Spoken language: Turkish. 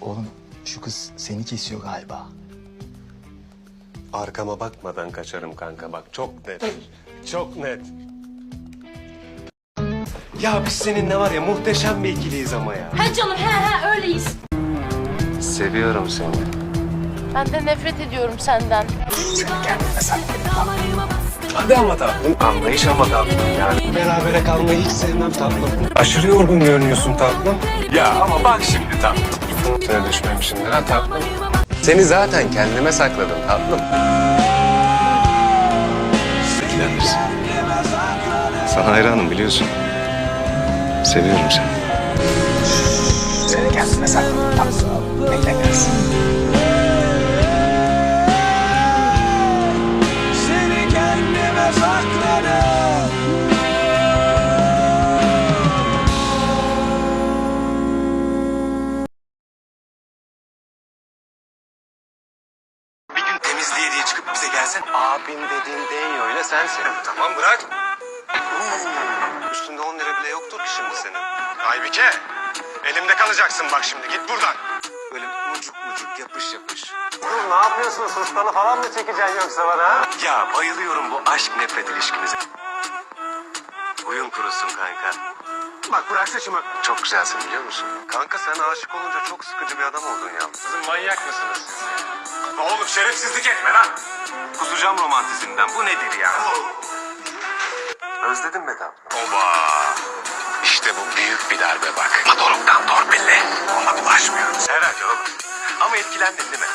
Oğlum şu kız seni kesiyor galiba. Arkama bakmadan kaçarım kanka bak çok net. Çok net. Ya biz seninle var ya muhteşem bir ikiliyiz ama ya. He canım he he öyleyiz. Seviyorum seni. Ben de nefret ediyorum senden. Hadi ama tatlım. Anlayış ama tatlım yani. Berabere kalmayı hiç sevmem tatlım. Aşırı yorgun görünüyorsun tatlım. Ya ama bak şimdi tatlım. Sana düşmemişimdir ha tatlım. Seni zaten kendime sakladım tatlım. Etkilenirsin. Sana hayranım biliyorsun. Seviyorum seni. Seni kendine sakla. Tatlım. Beklemezsin. Çıkıp bize gelsen abim dediğin Denyo ile sensin. Tamam bırak. Üstünde 10 lira bile yoktur ki şimdi senin. Aybike elimde kalacaksın bak şimdi git buradan. Böyle mucuk mucuk yapış yapış. Dur ne yapıyorsun sustalı falan mı çekeceksin yoksa bana? Ya bayılıyorum bu aşk nefret ilişkinize. Uyum kurusun kanka. Bak bırak saçımı. Çok güzelsin biliyor musun? Kanka sen aşık olunca çok sıkıcı bir adam oldun ya. Sizin manyak mısınız siz? Oğlum şerefsizlik etme lan. Kusacağım romantizmden. Bu nedir ya? Özledin mi tatlım? Oba. İşte bu büyük bir darbe bak. Doruktan torpille. Ona bulaşmıyoruz. Herhalde oğlum. Ama etkilendin değil mi?